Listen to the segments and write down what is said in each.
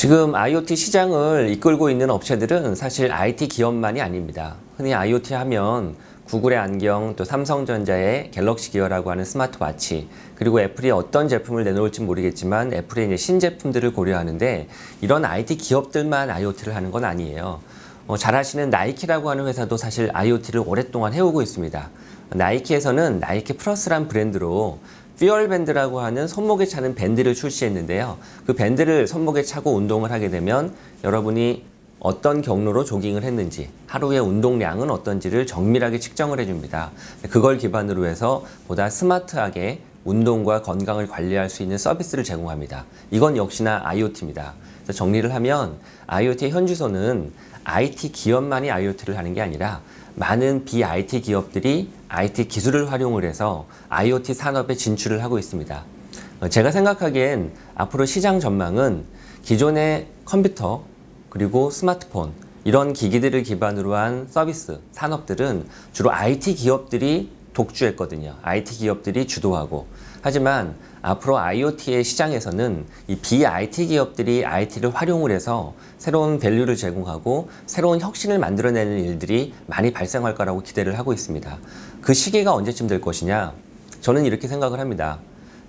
지금 IoT 시장을 이끌고 있는 업체들은 사실 IT 기업만이 아닙니다. 흔히 IoT 하면 구글의 안경, 또 삼성전자의 갤럭시 기어라고 하는 스마트워치, 그리고 애플이 어떤 제품을 내놓을지 모르겠지만 애플의 이제 신제품들을 고려하는데 이런 IT 기업들만 IoT를 하는 건 아니에요. 어, 잘 아시는 나이키라고 하는 회사도 사실 IoT를 오랫동안 해오고 있습니다. 나이키에서는 나이키 플러스란 브랜드로 퓨얼 밴드라고 하는 손목에 차는 밴드를 출시했는데요. 그 밴드를 손목에 차고 운동을 하게 되면 여러분이 어떤 경로로 조깅을 했는지, 하루의 운동량은 어떤지를 정밀하게 측정을 해줍니다. 그걸 기반으로 해서 보다 스마트하게 운동과 건강을 관리할 수 있는 서비스를 제공합니다. 이건 역시나 IoT입니다. 정리를 하면 IoT의 현주소는 IT 기업만이 IoT를 하는 게 아니라 많은 BIT 기업들이 IT 기술을 활용을 해서 IoT 산업에 진출을 하고 있습니다. 어, 제가 생각하기엔 앞으로 시장 전망은 기존의 컴퓨터 그리고 스마트폰 이런 기기들을 기반으로 한 서비스 산업들은 주로 IT 기업들이 독주했거든요. IT 기업들이 주도하고. 하지만 앞으로 IoT의 시장에서는 이 BIT 기업들이 IT를 활용을 해서 새로운 밸류를 제공하고 새로운 혁신을 만들어내는 일들이 많이 발생할 거라고 기대를 하고 있습니다. 그 시기가 언제쯤 될 것이냐? 저는 이렇게 생각을 합니다.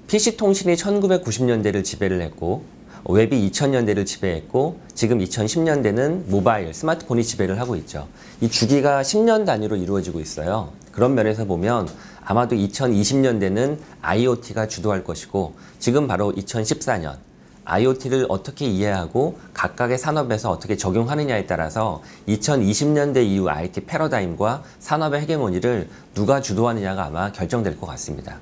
PC 통신이 1990년대를 지배를 했고 웹이 2000년대를 지배했고 지금 2010년대는 모바일, 스마트폰이 지배를 하고 있죠. 이 주기가 10년 단위로 이루어지고 있어요. 그런 면에서 보면 아마도 2020년대는 IoT가 주도할 것이고 지금 바로 2014년 IoT를 어떻게 이해하고 각각의 산업에서 어떻게 적용하느냐에 따라서 2020년대 이후 IT 패러다임과 산업의 헤게모니를 누가 주도하느냐가 아마 결정될 것 같습니다.